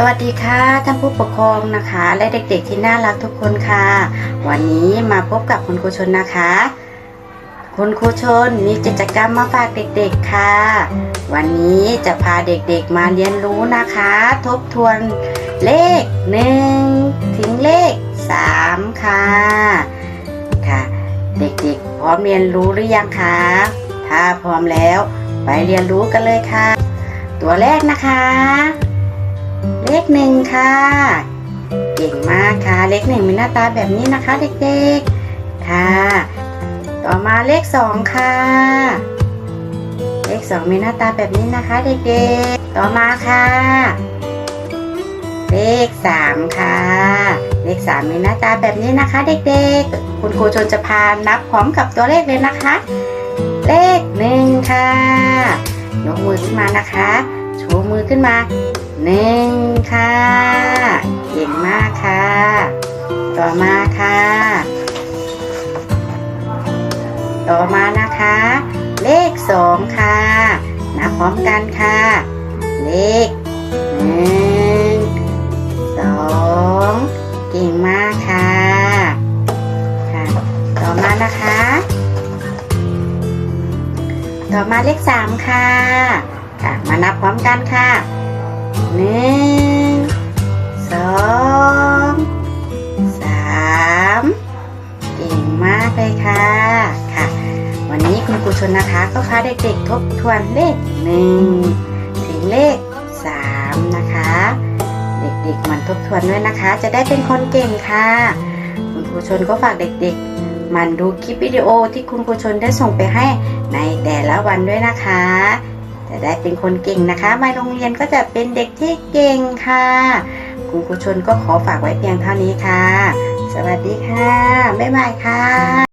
สวัสดีค่ะท่านผู้ปกครองนะคะ และเด็กๆที่น่ารักทุกคนค่ะ วันนี้มาพบกับคุณครูชนนะคะ คุณครูชนมีกิจกรรมมาฝากเด็กๆค่ะ วันนี้จะพาเด็กๆมาเรียนรู้นะคะ ทบทวนเลขหนึ่งถึงเลขสามค่ะค่ะ เด็กๆพร้อมเรียนรู้หรือยังคะ ถ้าพร้อมแล้วไปเรียนรู้กันเลยค่ะ ตัวแรกนะคะ เลขหนึ่งค่ะ เก่งมากค่ะ เลขหนึ่งมีหน้าตาแบบนี้นะคะเด็กๆ ค่ะ ต่อมาเลขสองค่ะ เลขสองมีหน้าตาแบบนี้นะคะเด็กๆ ต่อมาค่ะ เลขสามค่ะ เลขสามมีหน้าตาแบบนี้นะคะเด็กๆ คุณครูชนจะพานับพร้อมกับตัวเลขเลยนะคะ เลขหนึ่งค่ะยกมือขึ้นมานะคะ ชูมือขึ้นมาหนึ่งค่ะเก่งมากค่ะ ต่อมาค่ะ ต่อมานะคะ เลขสองค่ะ นับพร้อมกันค่ะ เลขหนึ่งสองเก่งมากค่ะค่ะ ต่อมานะคะ ต่อมาเลขสามค่ะ ค่ะ มานับพร้อมกันค่ะหนึ่งสองสามเก่งมากเลยค่ะค่ะ วันนี้คุณครูชนนะคะ ก็พาเด็กๆทบทวนเลขหนึ่งถึงเลขสามนะคะ เด็กๆมันทบทวนด้วยนะคะ จะได้เป็นคนเก่งค่ะ คุณครูชนก็ฝากเด็กๆ มันดูคลิปวิดีโอที่คุณครูชนได้ส่งไปให้ในแต่ละวันด้วยนะคะ จะได้เป็นคนเก่งนะคะ มาโรงเรียนก็จะเป็นเด็กที่เก่งค่ะคุณครูชนก็ขอฝากไว้เพียงเท่านี้ค่ะ สวัสดีค่ะ บ๊ายบายค่ะ